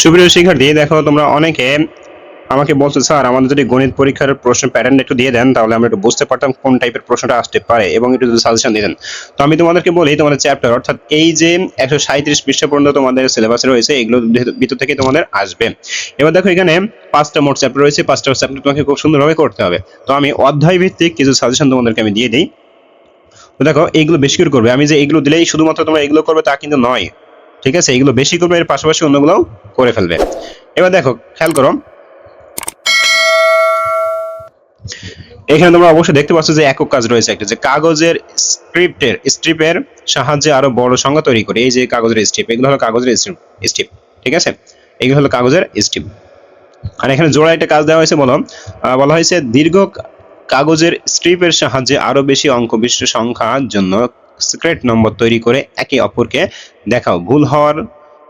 সুপ্রিয় শিক্ষার্থী, দেখো তোমরা অনেকে আমাকে বলছো, স্যার, আমাদের যদি গণিত পরীক্ষার প্রশ্ন প্যাটার্ন একটু দিয়ে দেন, তাহলে আমরা একটু বুঝতে পারতাম কোন টাইপের প্রশ্নটা আসতে পারে এবং একটু যদি সাজেশন দিতেন তো আমি তোমাদেরকে বলি, তোমাদের চ্যাপ্টার অর্থাৎ এই যে একশো সাঁত্রিশ পৃষ্ঠা পর্যন্ত তোমাদের সিলেবাস রয়েছে, এগুলো ভিতর থেকে তোমাদের আসবে। এবার দেখো এখানে পাঁচটা মোট চ্যাপ্টার রয়েছে, পাঁচটা চ্যাপ্টার তোমাকে খুব সুন্দরভাবে করতে হবে। তো আমি অধ্যায় ভিত্তিক কিছু সাজেশন তোমাদেরকে আমি দিয়ে দিই। তো দেখো এইগুলো বেশি করে করবে। আমি যে এগুলো দিলেই শুধুমাত্র তোমরা এগুলো করবে তা কিন্তু নয়, ঠিক আছে? এগুলো বেশি করবে, এর পাশাপাশি অন্যগুলোও করে ফেলবে। এবার দেখো, খেয়াল করো। এখানে তোমরা অবশ্যই দেখতে পাচ্ছ যে একক কাজ রয়েছে একটা, যে কাগজের স্ক্রিপ্টের স্ট্রিপের সাহায্যে আরও বড় সংখ্যা তৈরি করে। এই যে কাগজের স্ট্রিপ, এগুলো হলো কাগজের স্ট্রিপ ঠিক আছে? এগুলো হলো কাগজের স্ট্রিপ। আর এখানে জোড়া একটা কাজ দেওয়া হয়েছে, বলো। বলা হয়েছে দীর্ঘ কাগজের স্ট্রিপের সাহায্যে আরও বেশি অঙ্ক বিশিষ্ট সংখ্যার জন্য সিক্রেট নম্বর তৈরি করে একে অপরকে দেখাও। ভুল হওয়ার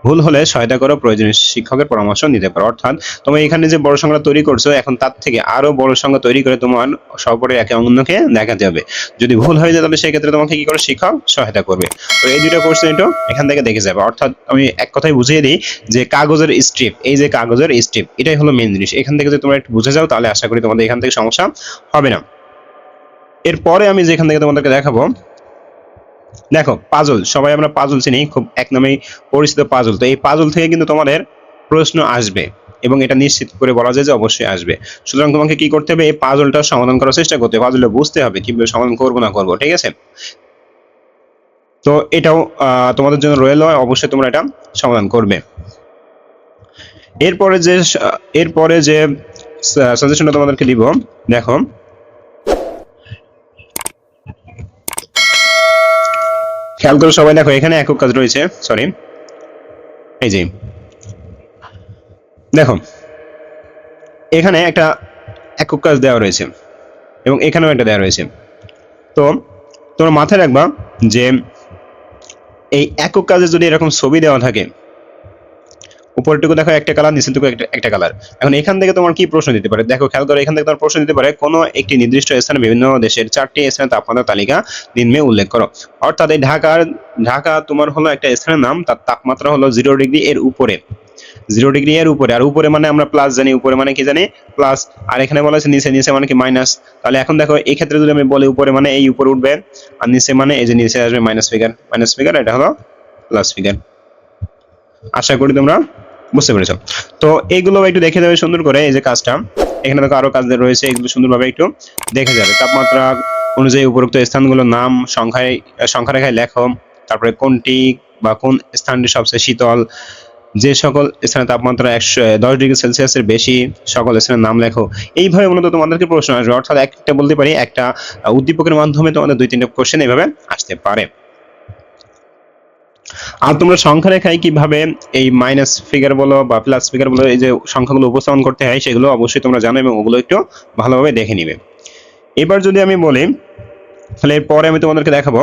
ভুল হলে সহায়তা করো প্রয়োজনীয় শিক্ষকের পরামর্শ নিতে পারো। অর্থাৎ তুমি এখানে যে বড় সংখ্যা তৈরি করছ, এখন তার থেকে আরও বড় সংখ্যা তৈরি করে তোমার সপরে একে অন্যকে দেখাতে হবে। যদি ভুল হয়ে যায় তাহলে সেক্ষেত্রে তোমাকে কি করে শিক্ষক সহায়তা করবে। তো এই দুইটা কোর্স একটু এখান থেকে দেখে যাবে। অর্থাৎ আমি এক কথাই বুঝিয়ে দিই যে কাগজের স্ট্রিপ এই যে কাগজের স্ট্রিপ এটাই হলো মেন জিনিস। এখান থেকে যদি তোমরা একটু বুঝে যাও তাহলে আশা করি তোমাদের এখান থেকে সমস্যা হবে না। এরপরে আমি যেখান থেকে তোমাদেরকে দেখাবো দেখো পাজল সবাই আমরা পাজল চিনি, খুব এক নামেই পরিচিত পাজল তো এই পাজল থেকে কিন্তু তোমাদের প্রশ্ন আসবে এবং এটা নিশ্চিত করে বলা যায় যে অবশ্যই আসবে। সুতরাং তোমাকে কি করতে হবে? এই পাজলটা সমাধান করার চেষ্টা করতে হবে। পাজলটা বুঝতে হবে কীভাবে সমাধান করব না করব, ঠিক আছে? তো এটাও তোমাদের জন্য রয়েল হয় অবশ্যই তোমরা এটা সমাধান করবে। এরপরে যে এরপরে যে সাজেশনটা তোমাদেরকে দিব, দেখো খেয়াল করে সবাই দেখো, এখানে একক কাজ রয়েছে সরি এই যে, দেখো, এখানে একটা একক কাজ দেওয়া রয়েছে, এবং এখানেও একটা দেওয়া রয়েছে। তো, তোমরা মাথায় রাখবা যে, এই একক কাজে যদি এরকম ছবি দেওয়া থাকে উপরটুকু দেখো একটা কালার নিচেরটুকু একটা কালার এখন এখান থেকে তোমার কি প্রশ্ন দিতে পারে? দেখো, খেয়াল করো, এখান থেকে তোমার প্রশ্ন দিতে পারে, কোনো একটি নির্দিষ্ট স্থানে বিভিন্ন দেশের চারটি স্থানের তাপমাত্রা তালিকা দিনমে উল্লেখ করো। অর্থাৎ এই ঢাকার, ঢাকা তোমার হলো একটা স্থানের নাম, তার তাপমাত্রা হলো জিরো ডিগ্রি এর উপরে। জিরো ডিগ্রি এর উপরে, আর উপরে মানে আমরা প্লাস জানি, উপরে মানে কি জানি? প্লাস আর এখানে বলা আছে নিচে নিচে মানে কি মাইনাস তাহলে এখন দেখো এই ক্ষেত্রে যদি আমি বলি উপরে মানে এই উপরে উঠবে, আর নিচে মানে এই যে নিচে আসবে মাইনাস ফিগার মাইনাস ফিগার এটা হলো প্লাস ফিগার আশা করি তোমরা বুঝতে পেরেছ। তো এইগুলো একটু দেখে যাবে সুন্দর করে, এই যে কাজটা। এখানে দেখো আরও কাজ রয়েছে, এগুলো সুন্দরভাবে একটু দেখে যাবে। তাপমাত্রা অনুযায়ী উপরোক্ত স্থানগুলোর নাম, সংখ্যায় সংখ্যা রেখায় লেখো। তারপরে কোনটি বা কোন স্থানটি সবচেয়ে শীতল? যে সকল স্থানে তাপমাত্রা একশো, দশ ডিগ্রি সেলসিয়াসের বেশি, সকল স্থানের নাম লেখো। এইভাবে মূলত তোমাদেরকে প্রশ্ন আসবে। অর্থাৎ একটা বলতে পারি, একটা উদ্দীপকের মাধ্যমে তোমাদের দুই তিনটা কোশ্চেন এইভাবে আসতে পারে। আর তোমরা সংখ্যা রেখায় কীভাবে এই মাইনাস ফিগার বলো বা প্লাস ফিগার বলো, এই যে সংখ্যাগুলো উপস্থাপন করতে হয়, সেগুলো অবশ্যই তোমরা জানো এবং ওগুলো একটু ভালোভাবে দেখে নিবে। এবার যদি আমি বলি, তাহলে এরপরে আমি তোমাদেরকে দেখাবো।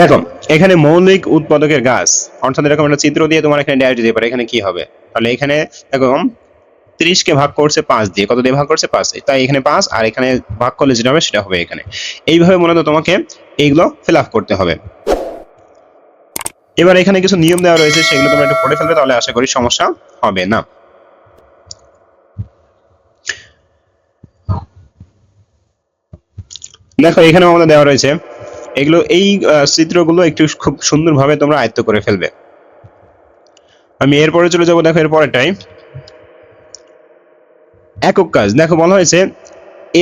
দেখো, এখানে মৌলিক উৎপাদকের গাছ, অর্থাৎ এরকম একটা চিত্র দিয়ে তোমার এখানে ডাইরেক্ট দিতে পারে, এখানে কি হবে? তাহলে এখানে দেখো ত্রিশকে ভাগ করছে পাঁচ দিয়ে, কত দিয়ে ভাগ করছে পাঁচ তাই এখানে পাঁচ, আর এখানে ভাগ করলে যেটা হবে, সেটা হবে এখানে। এইভাবে মূলত তোমাকে এইগুলো ফিল আপ করতে হবে। এবার এখানে কিছু নিয়ম দেওয়া রয়েছে, সেগুলো তোমরা একটু পড়ে ফেলবে, তাহলে আশা করি সমস্যা হবে না। দেখো এখানে আমাদের দেওয়া রয়েছে, এগুলো, এই চিত্রগুলো একটু খুব সুন্দরভাবে তোমরা আয়ত্ত করে ফেলবে। আমি এরপরে চলে যাব, দেখো, এর পরেরটাই একক কাজ, দেখো, বলা হয়েছে,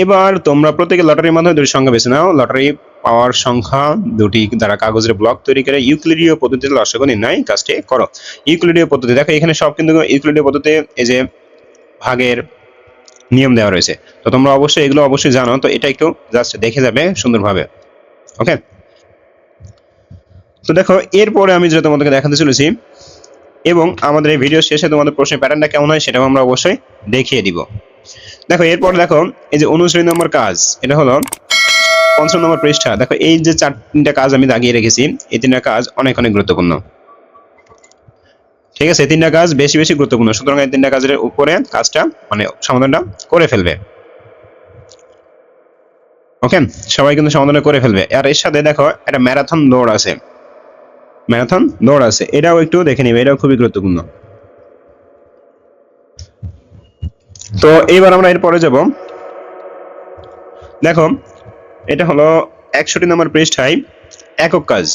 এবার তোমরা প্রত্যেকে লটারির মাধ্যমে দুটি সংখ্যা বেছে নাও। লটারি পাওয়ার সংখ্যা দুটি দ্বারা কাগজের ব্লক তৈরি করে ইউক্লিডীয় পদ্ধতিতে লসাগু নির্ণয় কাজটি করো। ইউক্লিডীয় পদ্ধতি, দেখো এখানে সব কিন্তু ইউক্লিডীয় পদ্ধতি এই যে ভাগের নিয়ম দেওয়া রয়েছে। তো তোমরা অবশ্যই এগুলো অবশ্যই জানো, তো এটা একটু জাস্ট দেখে যাবে সুন্দরভাবে। ওকে তো দেখো, এরপরে আমি যেটা তোমাদেরকে দেখাতে চলেছি, এবং আমাদের এই ভিডিও শেষে তোমাদের প্রশ্নের প্যাটার্নটা কেমন হয় সেটাও আমরা অবশ্যই দেখিয়ে দিব। দেখো, এরপর দেখো, এই যে অনুশ্রেণী নম্বর কাজ, এটা হলো পঞ্চম নম্বর পৃষ্ঠা। দেখো, এই যে চার তিনটা কাজ আমি দাগিয়ে রেখেছি, এই তিনটা কাজ অনেক অনেক গুরুত্বপূর্ণ। ঠিক আছে, এই তিনটা কাজ বেশি বেশি গুরুত্বপূর্ণ। সুতরাং এই তিনটা কাজের উপরে কাজটা মানে সমাধানটা করে ফেলবে। ওকে সবাই কিন্তু সমাধান করে ফেলবে। আর এর সাথে দেখো, একটা ম্যারাথন দৌড় আছে। ম্যারাথন দৌড় আছে। এটাও একটু দেখে নিবে, এটাও খুবই গুরুত্বপূর্ণ। তো এইবার আমরা এরপরে যাব। দেখো এটা হলো একষট্টি নম্বর পৃষ্ঠায় একক কাজ।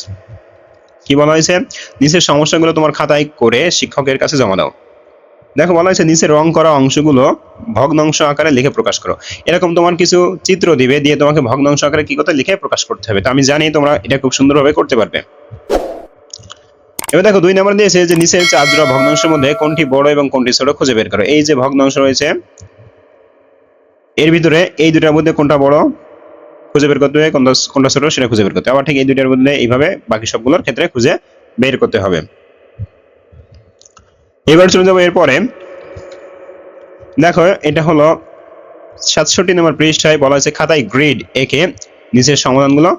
কি বলা হয়েছে? নিচের সমস্যাগুলো তোমার খাতায় করে শিক্ষকের কাছে জমা দাও। দেখো বলা হয়েছে, নিচে রং করা অংশগুলো ভগ্নাংশ আকারে লিখে প্রকাশ করো। এরকম তোমার কিছু চিত্র দিবে, দিয়ে তোমাকে ভগ্নাংশ আকারে কি করতে লিখে প্রকাশ করতে হবে। তো আমি জানি তোমরা এটা খুব সুন্দরভাবে করতে পারবে। এবার দেখো, দুই নম্বর দিয়েছে যে নিচের চার জোড়া ভগ্নাংশের মধ্যে কোনটি বড় এবং কোনটি ছোট খুঁজে বের করো। এই যে ভগ্নাংশ রয়েছে, এর ভিতরে এই দুটার মধ্যে কোনটা বড়? খুঁজে বের করতে হবে কোনটা ছোট সেটা খুঁজে বের করতে হবে। আবার ঠিক এই দুইটার মধ্যে এইভাবে বাকি সবগুলোর ক্ষেত্রে খুঁজে বের করতে হবে। এবার চলে যাব এরপরে। দেখো, এটা হলো সাতষট্টি নম্বর পৃষ্ঠায় বলা হয়েছে, খাতায় গ্রিড একে নিচের সমাধানগুলো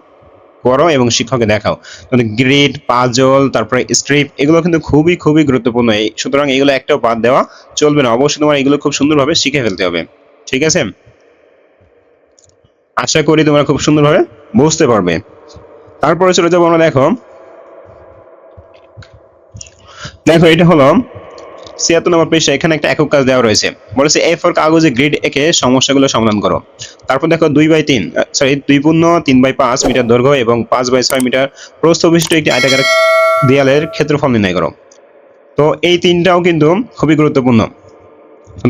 করো এবং শিক্ষককে দেখাও। গ্রিড, পাজল, তারপরে স্ট্রিপ, এগুলো কিন্তু খুবই খুবই গুরুত্বপূর্ণ। সুতরাং এগুলো একটাও বাদ দেওয়া চলবে না। অবশ্যই তোমার এগুলো খুব সুন্দরভাবে শিখে ফেলতে হবে। ঠিক আছে? আশা করি তোমরা খুব সুন্দরভাবে বুঝতে পারবে। তারপরে চলে যাব আমরা, দেখো। দেখো, এটা হলো ছিয়াত্তর নম্বর পৃষ্ঠা। এখানে একটা একক কাজ দেওয়া রয়েছে। বলেছে এ ফোর কাগজে গ্রিড একে সমস্যাগুলো সমাধান করো। তারপর দেখো, দুই বাই তিন সরি দুই পূর্ণ, তিন বাই পাঁচ মিটার দৈর্ঘ্য এবং পাঁচ বাই ছয় মিটার প্রস্থ বিশিষ্ট একটি আয়তাকার দেয়ালের ক্ষেত্রফল নির্ণয় করো। তো এই তিনটাও কিন্তু খুবই গুরুত্বপূর্ণ।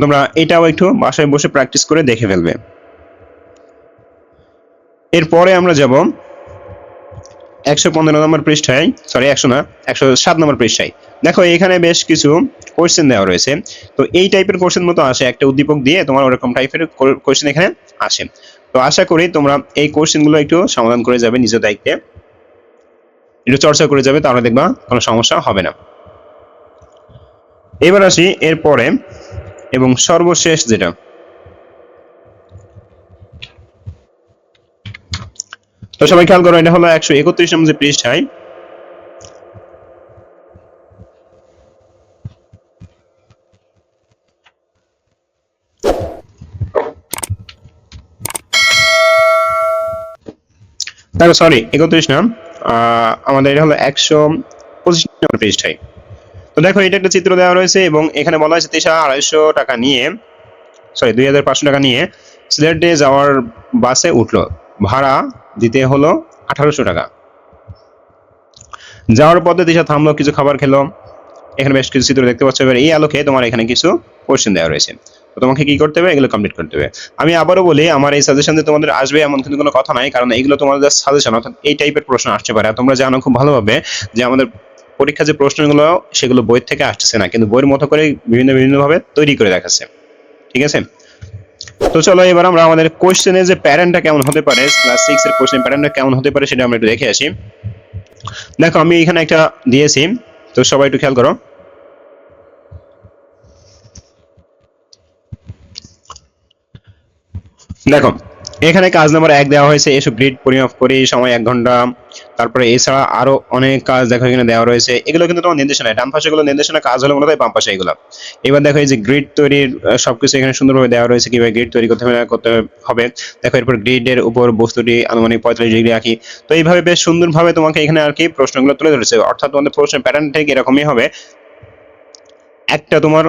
তোমরা এটাও একটু বাসায় বসে প্র্যাকটিস করে দেখে ফেলবে। এরপরে আমরা যাব একশো পনেরো নম্বর পৃষ্ঠায় সরি একশো না, একশো সাত নম্বর পৃষ্ঠায়। দেখো, এখানে বেশ কিছু কোশ্চেন দেওয়া রয়েছে। তো এই টাইপের কোশ্চেন মতো আসে একটা উদ্দীপক দিয়ে তোমার ওরকম টাইপের কোশ্চেন এখানে আসে। তো আশা করি তোমরা এই কোশ্চেনগুলো একটু সমাধান করে যাবে নিজের দায়িত্বে। একটু চর্চা করে যাবে, তাহলে দেখবা কোনো সমস্যা হবে না। এবার আসি, এরপরে এবং সর্বশেষ যেটা। তো সবাই খেয়াল করো এটা হলো একশো একত্রিশ নম্বর যে পৃষ্ঠায় তাহলে সরি একত্রিশ না আহ, আমাদের এটা হলো একশো পঁচিশ নম্বর পৃষ্ঠায়। তো দেখো এটা একটা চিত্র দেওয়া রয়েছে এবং এখানে বলা হয়েছে তেসা আড়াইশো টাকা নিয়ে সরি দুই হাজার পাঁচশো টাকা নিয়ে সিলেটে যাওয়ার বাসে উঠল। ভাড়া দিতে হলো আঠারোশো টাকা। যাওয়ার পথে দিশা থামলো, কিছু খাবার খেলো। এখানে বেশ কিছু চিত্র দেখতে পাচ্ছ। এবার এই আলোকে তোমার এখানে কিছু কোশ্চেন দেওয়া রয়েছে। তো তোমাকে কি করতে হবে? এগুলো কমপ্লিট করতে হবে। আমি আবারও বলি, আমার এই সাজেশন যে তোমাদের আসবে এমন কিন্তু কোনো কথা নাই, কারণ এগুলো তোমাদের সাজেশন অর্থাৎ এই টাইপের প্রশ্ন আসতে পারে। তোমরা জানো খুব ভালোভাবে যে আমাদের পরীক্ষা যে প্রশ্নগুলো, সেগুলো বই থেকে আসতেছে না, কিন্তু বইয়ের মতো করে বিভিন্ন বিভিন্ন ভাবে তৈরি করে দেখাচ্ছে। ঠিক আছে? তো চলো এবার আমরা আমাদের কোশ্চেনের যে প্যাটার্নটা কেমন হতে পারে ক্লাস সিক্স এর কোশ্চেন প্যাটার্নটা কেমন হতে পারে সেটা আমরা একটু দেখে আসি। দেখো, আমি এখানে একটা দিয়েছি, তো সবাই একটু খেয়াল করো। দেখো, এখানে কাজ নাম্বার এক দেওয়া হয়েছে এসব গ্রিড পরিমাপ করি, সময় এক ঘণ্টা তারপরে এছাড়া আরও অনেক কাজ দেখো এখানে দেওয়া রয়েছে। এগুলো কিন্তু তোমার নির্দেশনা ডান পাশে গুলো নির্দেশনা কাজ হলো এই বাম পাশে এগুলো। এবার দেখো এই যে গ্রিড তৈরির সবকিছু এখানে সুন্দরভাবে দেওয়া রয়েছে, কীভাবে গ্রিড তৈরি করতে হবে করতে হবে। দেখো এরপর গ্রিডের উপর বস্তুটি আনুমানিক পঁয়তাল্লিশ ডিগ্রি রাখি তো এইভাবে বেশ সুন্দরভাবে তোমাকে এখানে আর কি প্রশ্নগুলো তুলে ধরেছে। অর্থাৎ তোমাদের প্রশ্নের প্যাটার্ন ঠিক এরকমই হবে। একটা তোমার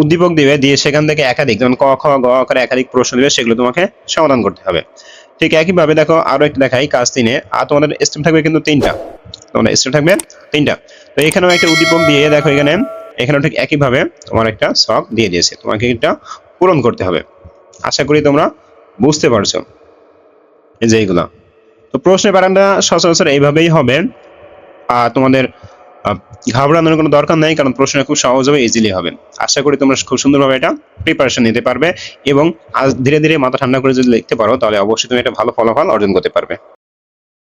উদ্দীপক দিবে, দিয়ে সেখান থেকে একাধিক, যেমন ক, খ, গ করে একাধিক প্রশ্ন দিবে, সেগুলো তোমাকে সমাধান করতে হবে। ঠিক একইভাবে দেখো আরও একটা দেখাই কাজ তিনে। আর তোমাদের স্টেপ থাকবে কিন্তু তিনটা। তোমাদের স্টেপ থাকবে তিনটা। তো এখানেও একটা উদ্দীপক দিয়ে দেখো এখানে, এখানেও ঠিক একইভাবে তোমার একটা শখ দিয়ে দিয়েছে। তোমাকে এটা পূরণ করতে হবে। আশা করি তোমরা বুঝতে পারছ এই যে এইগুলা তো প্রশ্নের প্যাটার্নটা সচরাচর এইভাবেই হবে। আর তোমাদের ঘাবড়ানোর কোনো দরকার নেই, কারণ প্রশ্ন খুব সহজ হবে ইজিলি হবে। আশা করি তোমরা খুব সুন্দরভাবে এটা প্রিপারেশন নিতে পারবে এবং আজ ধীরে ধীরে মাথা ঠান্ডা করে যদি লিখতে পারো, তাহলে অবশ্যই তুমি একটা ভালো ফলাফল অর্জন করতে পারবে।